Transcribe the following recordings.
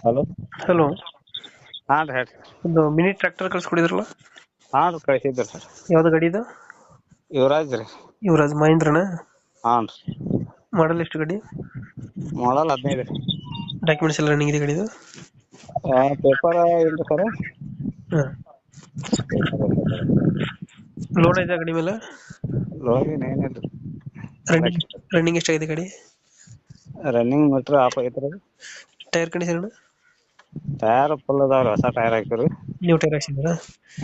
Hello hello ಹಾ ರೀ ಹೇಳ್ರಿ ಒಂದು ಮಿನಿ ಟ್ರ್ಯಾಕ್ಟರ್ ಕಳ್ಸ್ಕೊಡಿದ್ರಲ್ಲ? ಹಾಂ ರೀ ಕಳಿಸಿದ್ರಿ ಸರ್. ಯಾವ್ದು ಗಾಡಿ ಇದು? ಯುವರಾಜ್ ರೀ. ಯುವರಾಜ್ ಮಹೇಂದ್ರನ? ಹಾಂ ರೀ ಮಾಡಲ್ ಎಷ್ಟು ಗಾಡಿ? ಮಾಡಲ್ ಹದಿನೈದು. ರೀ ಡಾಕ್ಯುಮೆಂಟ್ಸ್ ಎಲ್ಲ ರನ್ನಿಂಗ್ ಇದೆ ಗಾಡಿದು ಪೇಪರ್ ಇಲ್ಲ ಸರ್. ಹಾಂ. ಲೋನ್ ಇದೆ ಗಾಡಿ ಮೇಲೆ? ಲೋನ್ ಏನಿಲ್ಲ ರೀ. ರನ್ನಿಂಗ್ ರನ್ನಿಂಗ್ ಎಷ್ಟಾಗಿದೆ ಗಡಿ? ರನ್ನಿಂಗ್ ಮೀಟ್ರ್ ಆಫ್ ಆಗೈತೆ ರೀ. ಟೈರ್ ಕಂಡೀಷನ್ ಟೈರ್ ಫುಲ್ ಅದಾವ ಹೊಸ ಟೈರ್ ಹಾಕಿರಿ ನೀವು ಟೈರ್ ಹಾಕ್ಸಿದ್ದೀರಾ?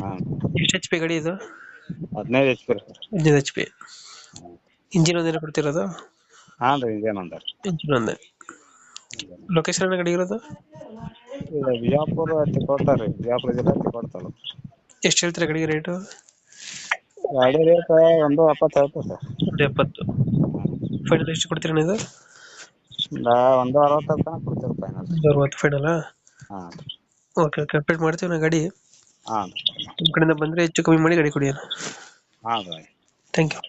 ಹಾಂ. ಎಷ್ಟು ಎಚ್ ಪಿ ಗಾಡಿ ಇದು? ಹದಿನೈದು ಎಚ್ ಪಿ ಹದಿನೈದು ಎಚ್ ಪಿ ಇಂಜಿನ್ ಒಂದೇನ ಕೊಡ್ತಿರೋದು? ಹಾಂ ರೀ ಇಂಜಿನ್ ಒಂದ ಇಂಜಿನ್ ಒಂದೇ. ಲೊಕೇಶನ್ ಗಾಡಿ ಇರೋದು? ಬಿಜಾಪುರ ತಿಕೋಡ್ತಾರ ರೀ ಬಿಜಾಪುರ ಜಿಲ್ಲೆ ಅಂತ ಕೊಡ್ತಾರೆ. ಎಷ್ಟು ಹೇಳ್ತೀರಾ ಗಾಡಿಗೆ ರೇಟು ಗಾಡಿ ರೇಟ್ ಒಂದು ಎಪ್ಪತ್ತು ಹೇಳ್ತೀವಿ ಸರ್. ಒಂದು ಎಪ್ಪತ್ತು. ಫೈನಲ್ ಎಷ್ಟು ಕೊಡ್ತೀರಾ ಇದು? ನಾ ಒಂದು ಅರವತ್ತು ತನಕ ಫೈನಲ್ ಒಂದು ಅರವತ್ತು ಹಾಂ. ಓಕೆ ಓಕೆ ಅಪ್ಡೇಟ್ ಮಾಡ್ತೀವಿ ನಾ ಗಾಡಿ. ಹಾಂ. ನಿಮ್ಮ ಕಡೆಯಿಂದ ಬಂದರೆ ಹೆಚ್ಚು ಕಮ್ಮಿ ಮಾಡಿ ಗಾಡಿ ಕೊಡಿ ಹಾಂ ಥ್ಯಾಂಕ್ ಯು